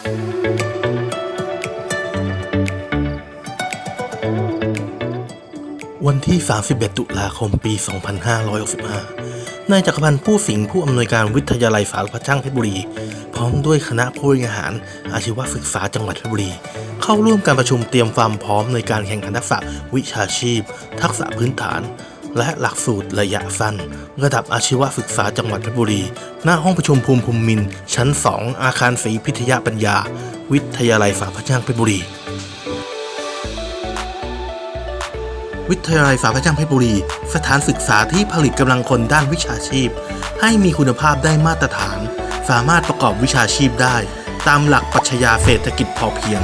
วันที่ 31 ตุลาคม ปี 2565 นายจักรพันธ์ผู้สิงห์ผู้อำนวยการวิทยาลัยสารพัดช่างเพชรบุรี พร้อมด้วยคณะผู้บริหาร อาชีวศึกษาจังหวัดเพชรบุรี เข้าร่วมการประชุมเตรียมความพร้อมในการแข่งขันทักษะวิชาชีพ ทักษะพื้นฐาน และหลักสูตรระยะสั้น ระดับอาชีวศึกษาจังหวัดเพชรบุรี หน้าห้องประชุมภูมิภูมิมิน ชั้น 2 อาคารศรีพิทยาปัญญา วิทยาลัยสาพัดช่างเพชรบุรี วิทยาลัยสาพัดช่างเพชรบุรี สถานศึกษาที่ผลิตกำลังคนด้านวิชาชีพ ให้มีคุณภาพได้มาตรฐาน สามารถประกอบวิชาชีพได้ ตามหลักปรัชญาเศรษฐกิจพอเพียง